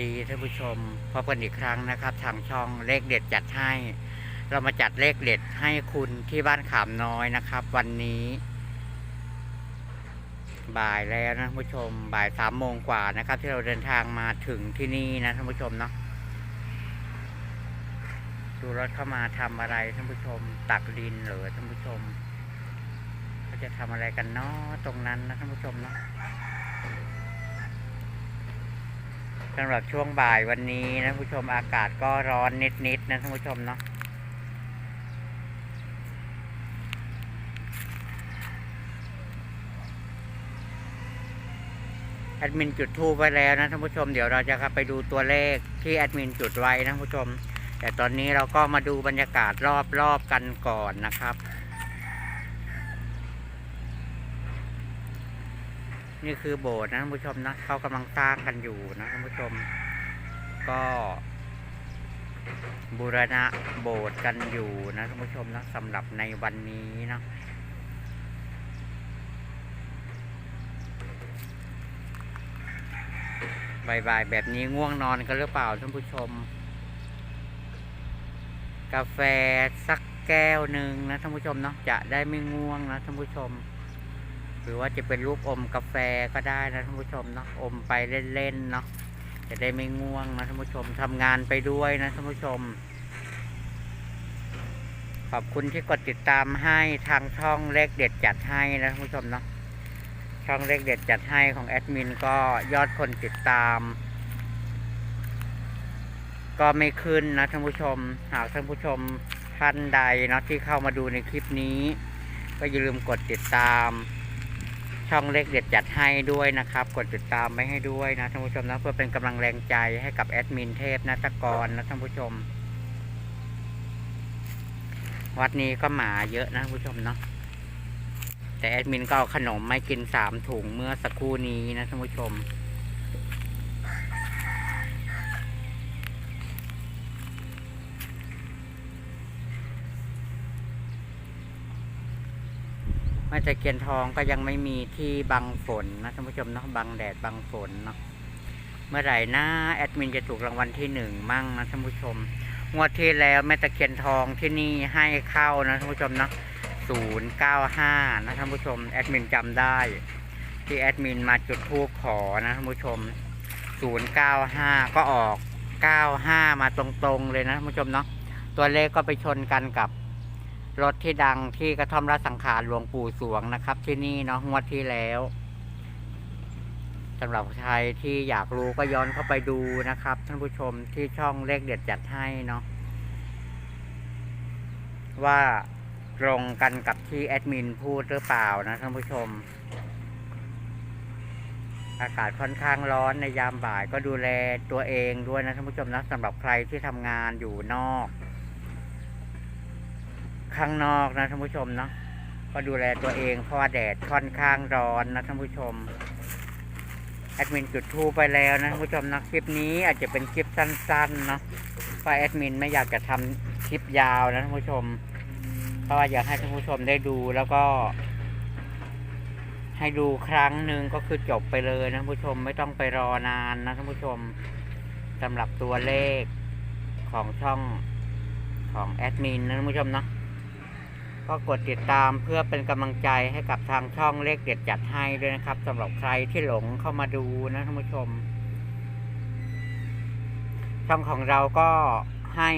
ดีท่านผู้ชมพบกันอีกครั้งนะครับ ทางช่องเลขเด็ดจัดให้ เรามาจัดเลขเด็ดให้คุณที่บ้านขามน้อยนะครับ วันนี้ บ่ายแล้วนะท่านผู้ชม บ่ายสามโมงกว่านะครับ ที่เราเดินทางมาถึงที่นี่นะท่านผู้ชมเนาะดูรถเข้ามาทำอะไรท่านผู้ชม ตักดินเหรือท่านผู้ชมเขาจะทำอะไรกันเนาะตรงนั้นนะท่านผู้ชมเนาะ สำหรับช่วงบ่ายวันนี้นะผู้ชมอากาศก็ร้อนนิดๆนะท่านผู้ชมเนาะแอดมินจุดทูบไว้แล้วนะท่านผู้ชมเดี๋ยวเราจะไปดูตัวเลขที่แอดมินจุดไว้นะผู้ชม แต่ตอนนี้เราก็มาดูบรรยากาศรอบๆกันก่อนนะครับ นี่คือโบสถ์นะท่านผู้ชมนะเขากำลังสร้างกันอยู่นะท่านผู้ชม ก็บูรณะโบสถ์กันอยู่นะท่านผู้ชมนะสำหรับในวันนี้นะบ่ายๆแบบนี้ง่วงนอนกันหรือเปล่าท่านผู้ชม กาแฟสักแก้วหนึ่งนะท่านผู้ชมเนาะจะได้ไม่ง่วงนะท่านผู้ชม หรือว่าจะเป็นลูกอมกาแฟก็ได้นะท่านผู้ชมเนาะอมไปเล่นๆเนาะจะได้ไม่ง่วงนะท่านผู้ชมทำงานไปด้วยนะท่านผู้ชม ขอบคุณที่กดติดตามให้ทางช่องเลขเด็ดจัดให้นะท่านผู้ชมเนาะช่องเลขเด็ดจัดให้ของแอดมินก็ยอดคนติดตาม ก็ไม่ขึ้นนะท่านผู้ชม หากท่านผู้ชมท่านใดเนาะที่เข้ามาดูในคลิปนี้ ก็อย่าลืมกดติดตาม ช่องเล็กเด็ดจัดให้ด้วยนะครับ กดติดตามไว้ให้ด้วยนะท่านผู้ชมนะเพื่อเป็นกำลังแรงใจให้กับแอดมินเทพนัตกรนะท่านผู้ชม วัดนี้ก็หมาเยอะนะท่านผู้ชมเนาะแต่แอดมินก็เอาขนมไม่กินสามถุงเมื่อสักครู่นี้นะท่านผู้ชม ม่ตะเคียนทองก็ยังไม่มีที่บังฝนนะท่านผู้ชมเนาะบังแดดบังฝนเนาะเมื่อไหร่นะแอดมินจะถูกรางวัลที่หนึ่งมั่งนะท่านผู้ชมงวดที่แล้วแม่ตะเคียนทองที่นี่ให้เข้านะท่านผู้ชมเนาะศูนย์เก้าห้านะท่านผู้ชมแอดมินจำได้ ที่แอดมินมาจุดทูปขอนะท่านผู้ชมศูนย์เก้าห้าก็ออกเก้าห้ามาตรงๆเลยนะท่านผู้ชมเนาะตัวเลขก็ไปชนกันกับ รถที่ดังที่กระท่อมราชสังขารหลวงปู่สวงนะครับ ที่นี่เนาะงวดที่แล้วสำหรับใครที่อยากรู้ก็ย้อนเข้าไปดูนะครับ ท่านผู้ชมที่ช่องเลขเด็ดจัดให้เนาะว่าตรงกันกับที่แอดมินพูดหรือเปล่านะท่านผู้ชม อากาศค่อนข้างร้อนในยามบ่ายก็ดูแลตัวเองด้วยนะท่านผู้ชมนะสำหรับใครที่ทำงานอยู่นอก ข้างนอกนะท่านผู้ชมเนาะก็ดูแลตัวเองเพราะว่าแดดค่อนข้างร้อนนะท่านผู้ชมแอดมินจุดทูไปแล้วนะท่านผู้ชมนะคลิปนี้อาจจะเป็นคลิปสั้นๆเนาะเพราะแอดมินไม่อยากจะทำคลิปยาวนะท่านผู้ชม เพราะว่าอยากให้ท่านผู้ชมได้ดูแล้วก็ ให้ดูครั้งหนึ่งก็คือจบไปเลยนะท่านผู้ชมไม่ต้องไปรอนานนะท่านผู้ชมสำหรับตัวเลขของช่องของแอดมินนะท่านผู้ชมเนาะ ก็กดติดตามเพื่อเป็นกำลังใจให้กับทางช่องเลขเด็ดจัดให้ด้วยนะครับสำหรับใครที่หลงเข้ามาดูนะท่านผู้ชม ช่องของเราก็ให้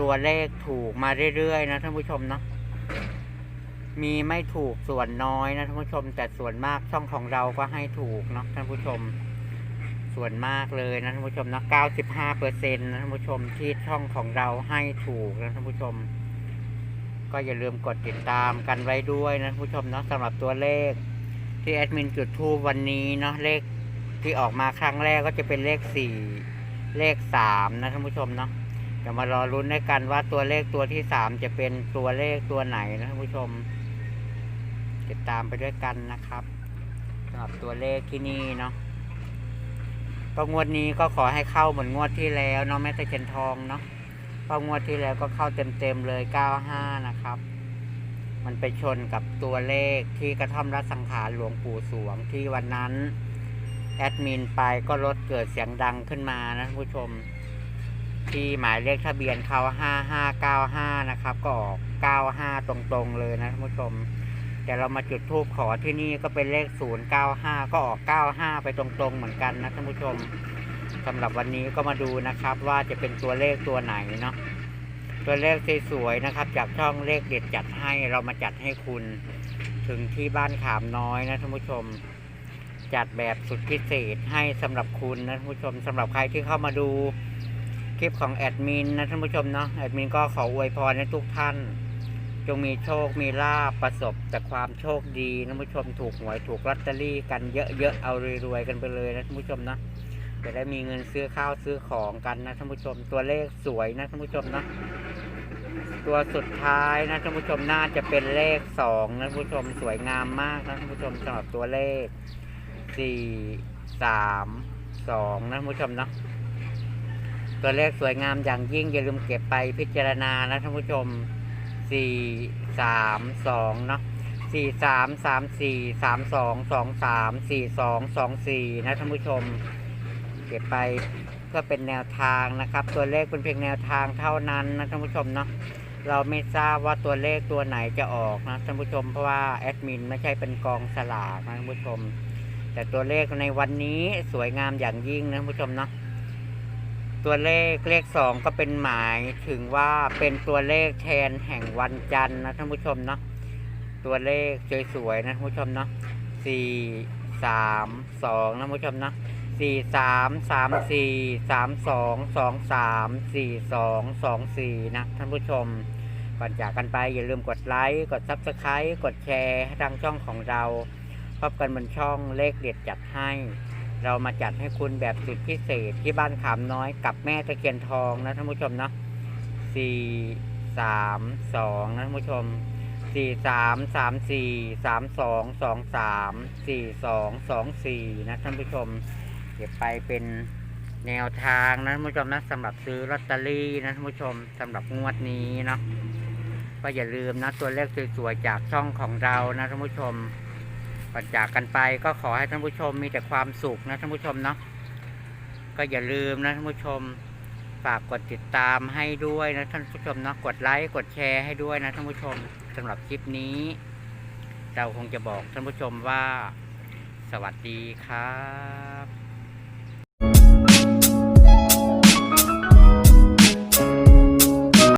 ตัวเลขถูกมาเรื่อยๆนะท่านผู้ชมเนาะมีไม่ถูกส่วนน้อยนะท่านผู้ชม แต่ส่วนมากช่องของเราก็ให้ถูกเนาะท่านผู้ชม ส่วนมากเลยนะท่านผู้ชมเนาะ95เปอร์เซ็นต์นะท่านผู้ชมที่ช่องของเราให้ถูกนะท่านผู้ชม ก็อย่าลืมกดติดตามกันไว้ด้วยนะผู้ชมเนาะสำหรับตัวเลข ที่แอดมินจุดทูบวันนี้เนาะเลขที่ออกมาครั้งแรกก็จะเป็นเลขสี่เลขสามนะท่านผู้ชมเนาะเดี๋ยวมารอรุ้นด้วยกันว่าตัวเลขตัวที่สามจะเป็นตัวเลขตัวไหนนะท่านผู้ชม ติดตามไปด้วยกันนะครับสำหรับตัวเลขที่นี่เนาะก็งวดนี้ก็ขอให้เข้าเหมือนงวดที่แล้วเนาะแม่ตะเคียนทองเนาะ เพราะงวดที่แล้วก็เข้าเต็มๆเลย 95 นะครับ มันไปชนกับตัวเลขที่กระท่อมรัสังขารหลวงปู่สวงที่วันนั้น แอดมินไปก็รถเกิดเสียงดังขึ้นมานะท่านผู้ชม ที่หมายเลขทะเบียนเขา5595 นะครับ ก็ออก 95 ตรงๆเลยนะท่านผู้ชม แต่เรามาจุดทูบขอที่นี่ก็เป็นเลข 095 ก็ออก 95 ไปตรงๆเหมือนกันนะท่านผู้ชม สำหรับวันนี้ก็มาดูนะครับว่าจะเป็นตัวเลขตัวไหนเนาะตัวเลขสวยๆนะครับ จากช่องเลขเด็ดจัดให้เรามาจัดให้คุณ ถึงที่บ้านขามน้อยนะท่านผู้ชม จัดแบบสุดพิเศษให้สำหรับคุณนะท่านผู้ชมสำหรับใครที่เข้ามาดูคลิปของแอดมินนะท่านผู้ชมเนาะแอดมินก็ขออวยพรให้ทุกท่าน จงมีโชคมีลาบประสบแต่ความโชคดีนะท่านผู้ชมถูกหวยถูกลอตเตอรี่กันเยอะๆเอารวยๆกันไปเลยนะท่านผู้ชมนะ จะได้มีเงินซื้อข้าวซื้อของกันนะท่านผู้ชม ตัวเลขสวยนะท่านผู้ชมนะตัวสุดท้ายนะท่านผู้ชมน่าจะเป็นเลขสองนะท่านผู้ชมสวยงามมากนะท่านผู้ชมสำหรับตัวเลขสี่สามสองนะท่านผู้ชมเนาะตัวเลขสวยงามอย่างยิ่งอย่าลืมเก็บไปพิจารณานะท่านผู้ชมสี่สามสองเนาะสี่สามสามสี่สามสองสองสามสี่สองสองสี่นะท่านผู้ชม เก็บไปเพื่อเป็นแนวทางนะครับ ตัวเลขเป็นเพียงแนวทางเท่านั้นนะท่านผู้ชมเนาะเราไม่ทราบว่าตัวเลขตัวไหนจะออกนะท่านผู้ชมเพราะว่าแอดมินไม่ใช่เป็นกองสลากนะท่านผู้ชม แต่ตัวเลขในวันนี้สวยงามอย่างยิ่งนะท่านผู้ชมเนาะตัวเลขเลขสองก็เป็นหมายถึงว่าเป็นตัวเลขแทนแห่งวันจันทร์นะท่านผู้ชมเนาะตัวเลขสวยๆนะท่านผู้ชมเนาะสี่สามสองนะท่านผู้ชมเนาะ สี่สามสามสี่สามสองสองสามสี่สองสองสี่นะท่านผู้ชม ก่อนจากกันไปอย่าลืมกดไลค์ กดซับสไครต์กดแชร์ให้ทางช่องของเราพบกันบนช่องเลขเด็ดจัดให้ เรามาจัดให้คุณแบบสุดพิเศษที่บ้านขามน้อยกับแม่ตะเคียนทองนะท่านผู้ชมเนาะสี่สามสองนะท่านผู้ชมสี่สามสามสี่สามสองสองสามสี่สองสองสี่นะท่านผู้ชม เก็บไปเป็นแนวทางนะท่านผู้ชมนะสำหรับซื้อลอตเตอรี่นะท่านผู้ชมสำหรับงวดนี้เนาะก็อย่าลืมนะตัวเลขสวยๆจากช่องของเรานะท่านผู้ชมก่อนจากกันไปก็ขอให้ท่านผู้ชมมีแต่ความสุขนะท่านผู้ชมเนาะก็อย่าลืมนะท่านผู้ชมฝากกดติดตามให้ด้วยนะท่านผู้ชมเนาะกดไลค์กดแชร์ให้ด้วยนะท่านผู้ชมสำหรับคลิปนี้ เราคงจะบอกท่านผู้ชมว่า สวัสดีครับ